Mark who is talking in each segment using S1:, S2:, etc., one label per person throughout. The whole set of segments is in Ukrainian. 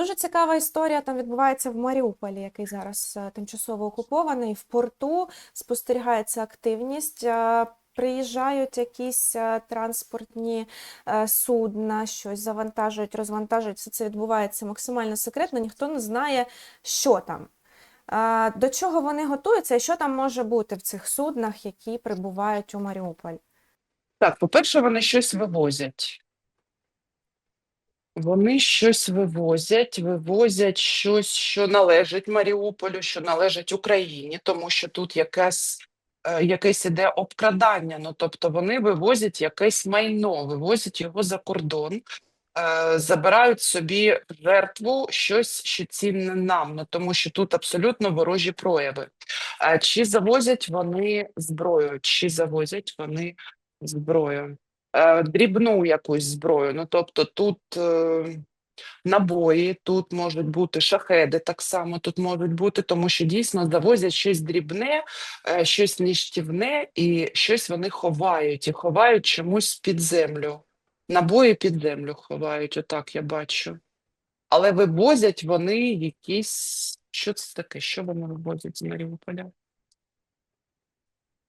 S1: Дуже цікава історія там відбувається в Маріуполі, який зараз е, тимчасово окупований. В порту спостерігається активність. е, Приїжджають якісь е, транспортні судна, щось завантажують, розвантажують. Все це відбувається максимально секретно, ніхто не знає, що там. До чого вони готуються і що там може бути в цих суднах, які прибувають у Маріуполь?
S2: Так, по-перше, вони щось вивозять. Вони щось вивозять, вивозять щось, що належить Маріуполю, що належить Україні, тому що тут якесь, е, якесь іде обкрадання. Ну, тобто вони вивозять якесь майно, вивозять його за кордон, е, забирають собі жертву щось, що цінне нам, ну, тому що тут абсолютно ворожі прояви. Е, Чи завозять вони зброю, чи завозять вони зброю? Е, дрібну якусь зброю. Ну, тобто тут е, набої, тут можуть бути шахеди, так само тут можуть бути, тому що дійсно завозять щось дрібне, е, щось ніштівне, і щось вони ховають, і ховають чомусь під землю. Набої під землю ховають, отак я бачу. Але вивозять вони якісь. Що це таке? Що вони вивозять з Маріуполя?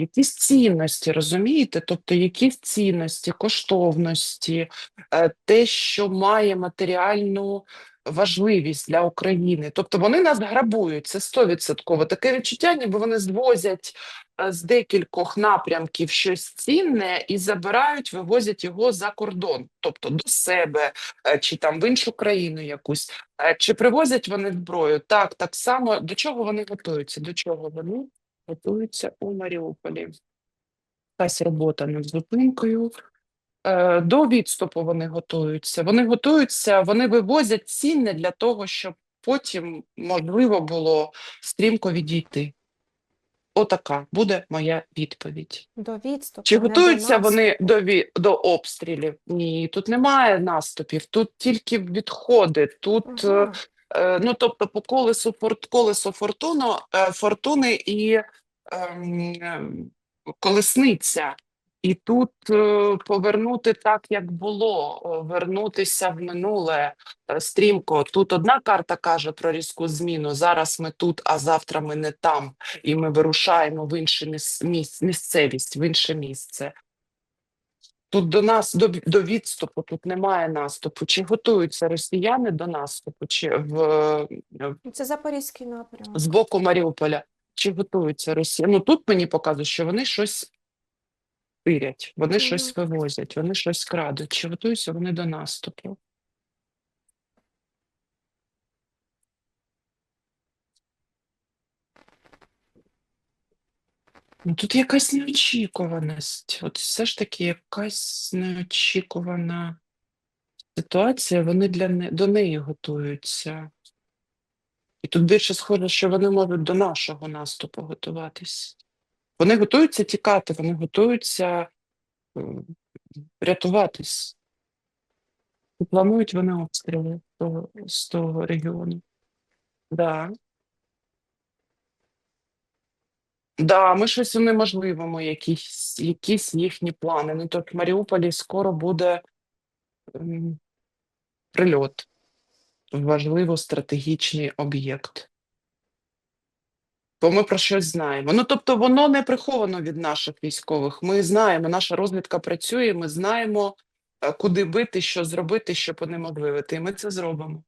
S2: Якісь цінності, розумієте? Тобто якісь цінності, коштовності, е, те, що має матеріальну важливість для України. Тобто вони нас грабують, це стовідсотково. Таке відчуття, ніби вони звозять е, з декількох напрямків щось цінне і забирають, вивозять його за кордон, тобто до себе е, чи там в іншу країну якусь. Чи привозять вони зброю? Так, так само. До чого вони готуються? До чого вони? Готуються у Маріуполі. Якась робота над зупинкою. Е, До відступу вони готуються. Вони готуються, вони вивозять цінне для того, щоб потім можливо було стрімко відійти. Отака буде моя відповідь.
S1: До відступу,
S2: Чи
S1: не до
S2: готуються вони до, до обстрілів? Ні, тут немає наступів, тут тільки відходи. Тут е,
S1: Ага.
S2: Е, ну, тобто по колесу форт, колесо фортуну, е, фортуни і ем, колесниця. І тут е, повернути так, як було, вернутися в минуле стрімко. Тут одна карта каже про різку зміну. Зараз ми тут, а завтра ми не там, і ми вирушаємо в міс, місцевість, в інше місце. Тут до нас до, до відступу, тут немає наступу. Чи готуються росіяни до наступу, чи в,
S1: Це Запорізький напрямок.
S2: з боку Маріуполя? Чи готуються росіяни? Ну тут мені показують, що вони щось пирять, вони
S1: Мгм.
S2: щось вивозять, вони щось крадуть. Чи готуються вони до наступу? Ну, тут якась неочікуваність. От все ж таки якась неочікувана ситуація, вони для не... до неї готуються. І тут більше схоже, що вони можуть до нашого наступу готуватись. Вони готуються тікати, вони готуються рятуватись. І планують вони обстріли з того, з того регіону. Да. Да, ми щось унеможливимо, якісь, якісь їхні плани. Ну, тобто в Маріуполі скоро буде м, прильот важливо стратегічний об'єкт. Бо ми про щось знаємо. Ну, тобто, воно не приховано від наших військових. Ми знаємо, наша розвідка працює, ми знаємо, е, куди бити, що зробити, щоб унеможливити. І ми це зробимо.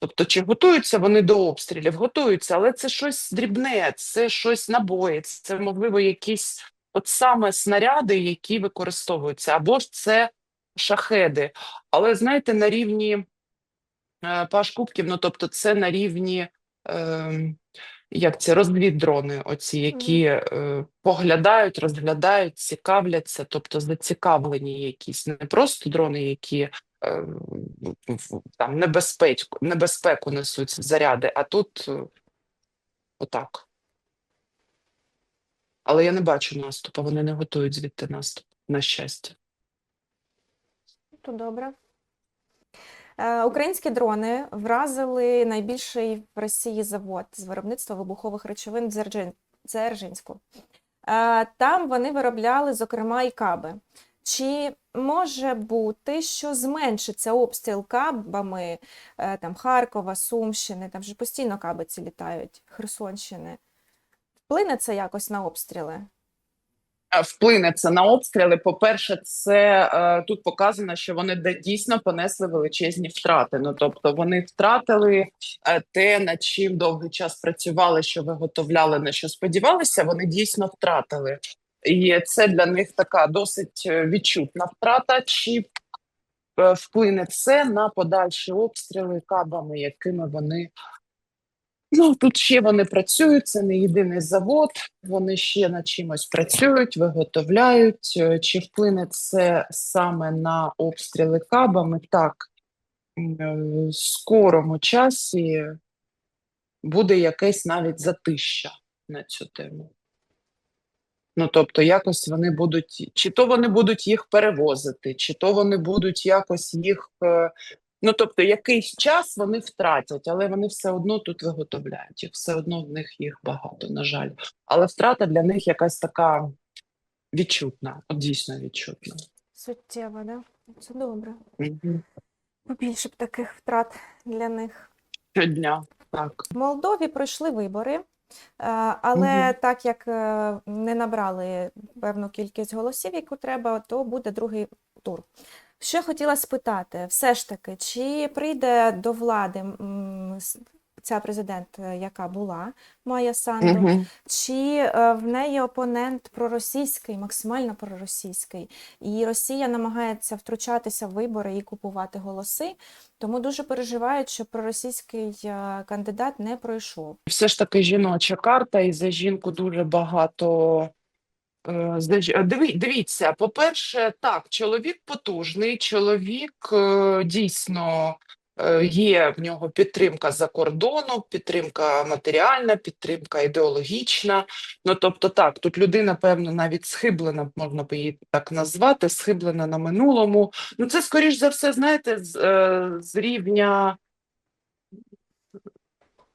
S2: Тобто, чи готуються вони до обстрілів? Готуються, але це щось дрібне, це щось набої, це, можливо, якісь от саме снаряди, які використовуються, або ж це шахеди. Але знаєте, на рівні е, паш кубків, ну тобто, це на рівні. Е, як це розвіддрони, оці, які е, поглядають, розглядають, цікавляться, тобто зацікавлені якісь, не просто дрони, які там небезпеку, небезпеку несуть заряди, а тут е, отак. Але я не бачу наступу, вони не готують звідти наступ, на щастя.
S1: То добре. Е, Українські дрони вразили найбільший в Росії завод з виробництва вибухових речовин в Дзержинську. Е, Там вони виробляли, зокрема, і каби. Чи може бути, що зменшиться обстріл кабами е, там, Харкова, Сумщини, там же постійно кабиці літають, Херсонщини? Вплине це якось на обстріли?
S2: Вплине це на обстріли. По-перше, це е, тут показано, що вони дійсно понесли величезні втрати. Ну тобто вони втратили е, те, над чим довгий час працювали, що виготовляли, на що сподівалися. Вони дійсно втратили. І це для них така досить е, відчутна втрата. Чи е, вплине це на подальші обстріли кабами, якими вони Ну, тут ще вони працюють, це не єдиний завод, вони ще над чимось працюють, виготовляють. Е, Чи вплине це саме на обстріли кабами? Так, в скорому часі буде якесь навіть затища на цю тему. Ну, тобто, якось вони будуть, чи то вони будуть їх перевозити, чи то вони будуть якось їх. е, Ну, тобто, якийсь час вони втратять, але вони все одно тут виготовляють. Їх все одно в них їх багато, на жаль. Але втрата для них якась така відчутна, от дійсно відчутна.
S1: Суттєво, да? Це добре.
S2: Мгм.
S1: Побільше б таких втрат для них.
S2: Щодня, так.
S1: В Молдові пройшли вибори, але
S2: угу.
S1: так як е, не набрали певну кількість голосів, яку треба, то буде другий тур. Що хотіла спитати, все ж таки, чи прийде до влади ця президент, е, яка була, Майя Санду,
S2: Мгм.
S1: чи е, в неї опонент проросійський, максимально проросійський, і Росія намагається втручатися в вибори і купувати голоси, тому дуже переживають, що проросійський е, кандидат не пройшов.
S2: Все ж таки жіноча карта, і за жінку дуже багато. Диві, дивіться, по-перше, так, чоловік потужний, чоловік дійсно є в нього підтримка за кордону, підтримка матеріальна, підтримка ідеологічна. Ну тобто, так, тут людина, певно, навіть схиблена, можна би її так назвати, схиблена на минулому. Ну, це скоріш за все, знаєте, з, е, з рівня.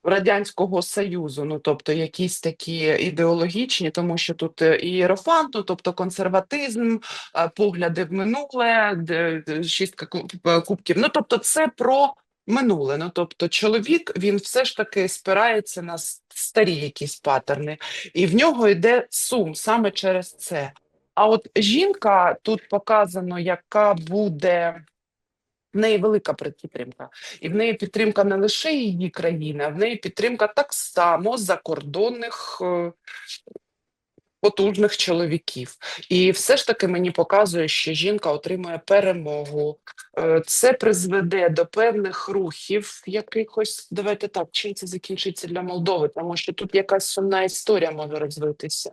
S2: Радянського Союзу, ну тобто якісь такі ідеологічні, тому що тут е, і іерофант, ну тобто консерватизм, е, погляди в минуле, шістка е, кубків. Ну тобто, це про минуле. Ну тобто, чоловік він все ж таки спирається на старі якісь паттерни, і в нього йде сум саме через це. А от жінка тут показано, яка буде. В неї велика підтримка. І в неї підтримка не лише її країни, а в неї підтримка так само закордонних е, потужних чоловіків. І все ж таки мені показує, що жінка отримує перемогу. Е, Це призведе до певних рухів якихось. Давайте так, чим це закінчиться для Молдови, тому що тут якась сумна історія може розвитися.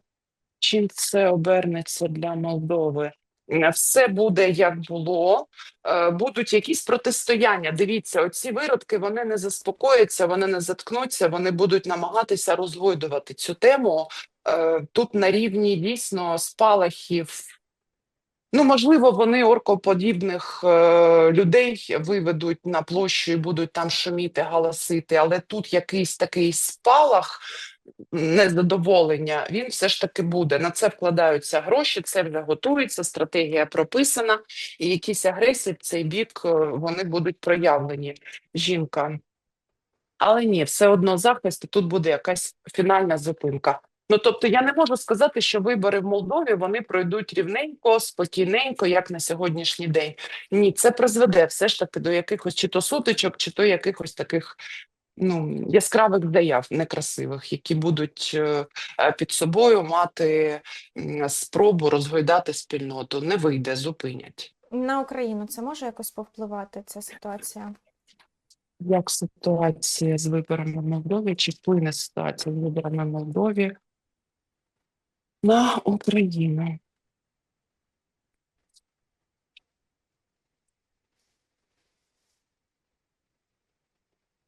S2: Чим це обернеться для Молдови? Е, Все буде як було, е, будуть якісь протистояння. Дивіться, оці виродки вони не заспокояться, вони не заткнуться, вони будуть намагатися розгойдувати цю тему е, тут на рівні дійсно спалахів. Ну, можливо, вони оркоподібних е, людей виведуть на площу і будуть там шуміти, галасити, але тут якийсь такий спалах незадоволення, він все ж таки буде. На це вкладаються гроші, це вже готується, стратегія прописана, і якісь агресії в цей бік е, вони будуть проявлені. Жінка. Але ні, все одно захист, і тут буде якась фінальна зупинка. Ну тобто я не можу сказати, що вибори в Молдові вони пройдуть рівненько, спокійненько, як на сьогоднішній день. Ні, це призведе все ж таки до якихось чи то сутичок, чи то якихось таких ну, яскравих заяв некрасивих, які будуть е, е, під собою мати спробу розгойдати спільноту. Не вийде, зупинять.
S1: На Україну це може якось повпливати, ця ситуація?
S2: Як ситуація з виборами в Молдові? Чи вплине ситуація з виборами в Молдові на Україну?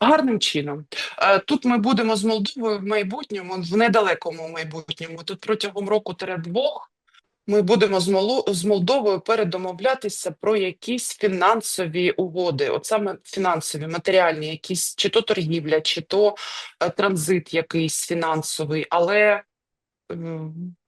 S2: Гарним чином. Е, Тут ми будемо з Молдовою в майбутньому, в недалекому майбутньому. Тут протягом року-двох ми будемо з Молдовою передомовлятися про якісь фінансові угоди, от саме фінансові, матеріальні, якісь чи то торгівля, чи то е, транзит якийсь фінансовий, але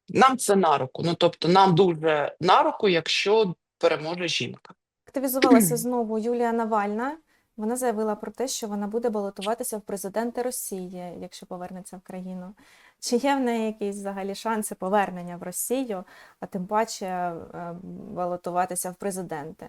S2: Нам це на руку. Ну тобто, нам дуже на руку, якщо переможе жінка.
S1: Активізувалася знову Юлія Навальна. Вона заявила про те, що вона буде балотуватися в президенти Росії, якщо повернеться в країну. Чи є в неї якісь взагалі шанси повернення в Росію, а тим паче е, балотуватися в президенти?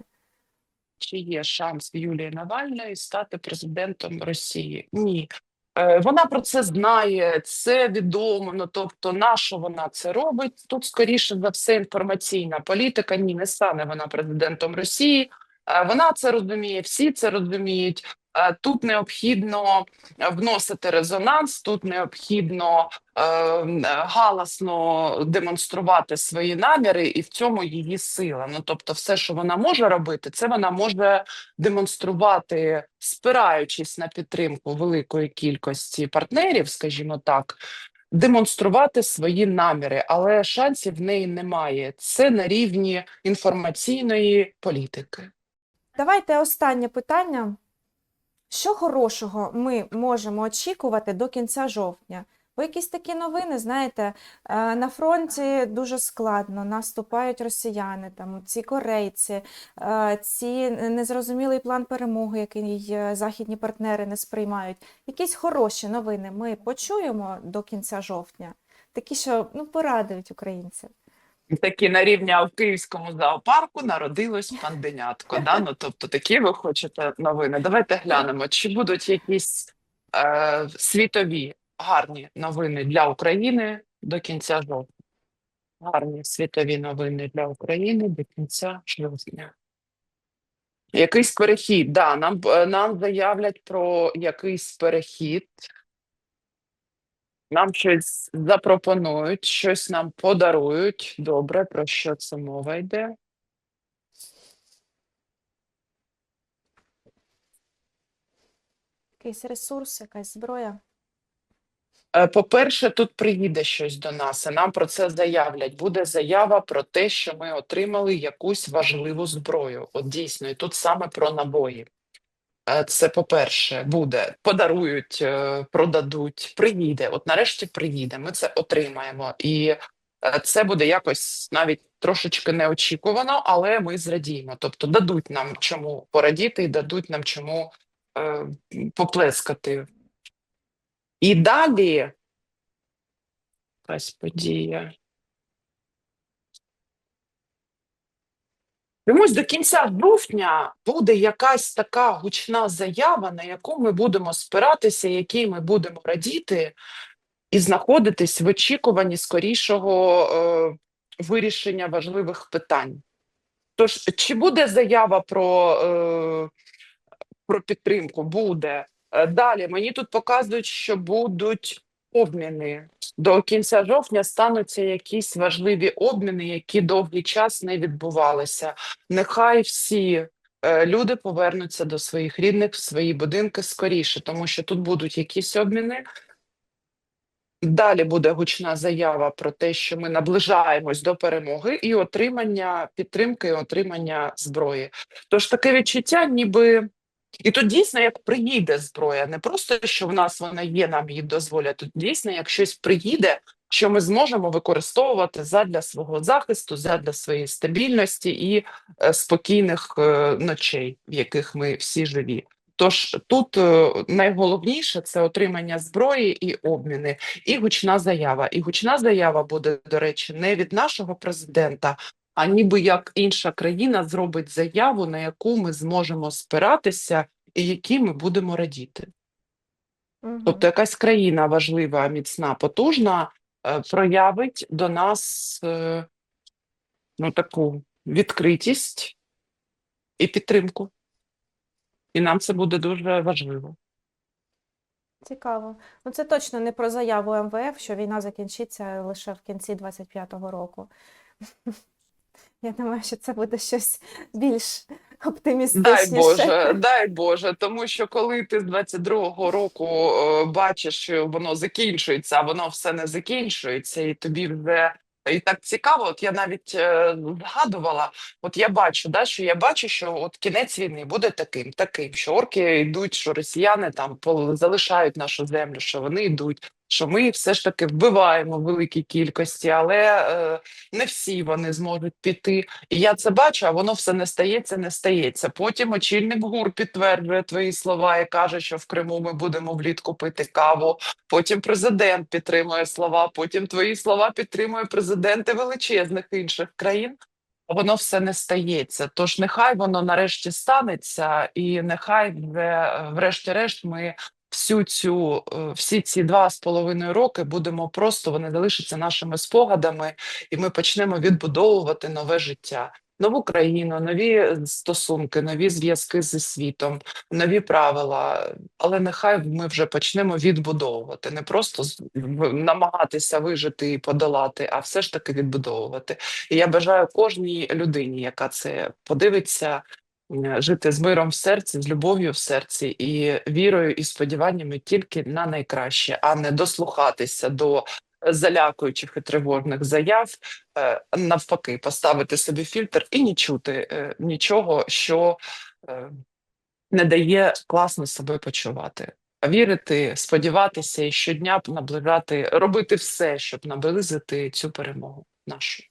S2: Чи є шанс Юлії Навальної стати президентом Росії? Ні. Е, Вона про це знає, це відомо. Ну тобто, на що вона це робить? Тут скоріше за все інформаційна політика. Ні, не стане вона президентом Росії. Е, Вона це розуміє, всі це розуміють. Е, Тут необхідно вносити резонанс, тут необхідно е, галасно демонструвати свої наміри, і в цьому її сила. Ну тобто, все, що вона може робити, це вона може демонструвати, спираючись на підтримку великої кількості партнерів, скажімо так, демонструвати свої наміри, але шансів в неї немає. Це на рівні інформаційної політики.
S1: Давайте останнє питання. Що хорошого ми можемо очікувати до кінця жовтня? Бо якісь такі новини, знаєте, е, на фронті дуже складно, наступають росіяни, там ці корейці, е, ці незрозумілий план перемоги, який е, західні партнери не сприймають. Якісь хороші новини ми почуємо до кінця жовтня, такі, що ну, порадують українців.
S2: Такі на рівні в київському зоопарку народилось панденятко. Да? Ну, тобто такі ви хочете новини. Давайте глянемо, чи будуть якісь е, світові гарні новини для України до кінця жовтня. Гарні світові новини для України до кінця жовтня. Якийсь перехід, да, нам, е, нам заявлять про якийсь перехід. Нам щось запропонують, щось нам подарують. Добре, про що це мова йде?
S1: Якийсь ресурс, якась зброя.
S2: Е, По-перше, тут приїде щось до нас, і нам про це заявлять. Буде заява про те, що ми отримали якусь важливу зброю. От дійсно, і тут саме про набої. Це по-перше, буде подарують, е, продадуть, приїде. От нарешті приїде. Ми це отримаємо, і е, це буде якось навіть трошечки неочікувано, але ми зрадіємо. Тобто дадуть нам чому порадіти, і дадуть нам чому е, поплескати. І далі якась подія. Чомусь до кінця жовтня буде якась така гучна заява, на яку ми будемо спиратися, якій ми будемо радіти і знаходитись в очікуванні скорішого е, вирішення важливих питань. Тож, чи буде заява про, е, про підтримку? Буде. Е, Далі мені тут показують, що будуть обміни. До кінця жовтня стануться якісь важливі обміни, які довгий час не відбувалися. Нехай всі е, люди повернуться до своїх рідних в свої будинки скоріше, тому що тут будуть якісь обміни. Далі буде гучна заява про те, що ми наближаємось до перемоги і отримання підтримки, і отримання зброї. Тож таке відчуття, ніби і тут дійсно як приїде зброя, не просто що в нас вона є, нам її дозволять. Тут дійсно, як щось приїде, що ми зможемо використовувати задля свого захисту, задля своєї стабільності і е, спокійних е, ночей, в яких ми всі живі. Тож тут е, найголовніше це отримання зброї і обміни, і гучна заява. І гучна заява буде, до речі, не від нашого президента, а ніби як інша країна зробить заяву, на яку ми зможемо спиратися, і якій ми будемо радіти.
S1: Мгм.
S2: Тобто, якась країна важлива, міцна, потужна е, проявить до нас е, ну, таку відкритість і підтримку. І нам це буде дуже важливо.
S1: Цікаво. Ну це точно не про заяву МВФ, що війна закінчиться лише в кінці 25-го року. Я думаю, що це буде щось більш
S2: Дай. Боже, дай Боже, тому що коли ти з 22-го року е, бачиш, що воно закінчується, а воно все не закінчується, і тобі вже і так цікаво. От я навіть е, згадувала, от я бачу, да, що я бачу, що от кінець війни буде таким, таким, що орки йдуть, що росіяни там залишають нашу землю, що вони йдуть. Що ми все ж таки вбиваємо в великій кількості, але е, не всі вони зможуть піти. І я це бачу, а воно все не стається, не стається. Потім очільник ГУР підтверджує твої слова і каже, що в Криму ми будемо влітку пити каву. Потім президент підтримує слова, потім твої слова підтримує президенти величезних інших країн. Воно все не стається. Тож нехай воно нарешті станеться, і нехай врешті-решт ми всю цю е, всі ці два з половиною роки будемо просто вони залишаться нашими спогадами, і ми почнемо відбудовувати нове життя. Нову країну, нові стосунки, нові зв'язки зі світом, нові правила. Але нехай ми вже почнемо відбудовувати, не просто намагатися вижити і подолати, а все ж таки відбудовувати. І я бажаю кожній людині, яка це подивиться, жити з миром в серці, з любов'ю в серці і вірою і сподіваннями тільки на найкраще, а не дослухатися до залякуючих і тривожних заяв, е, навпаки, поставити собі фільтр і не чути е, нічого, що е, не дає класно себе почувати. Вірити, сподіватися і щодня наближати, робити все, щоб наблизити цю перемогу нашу.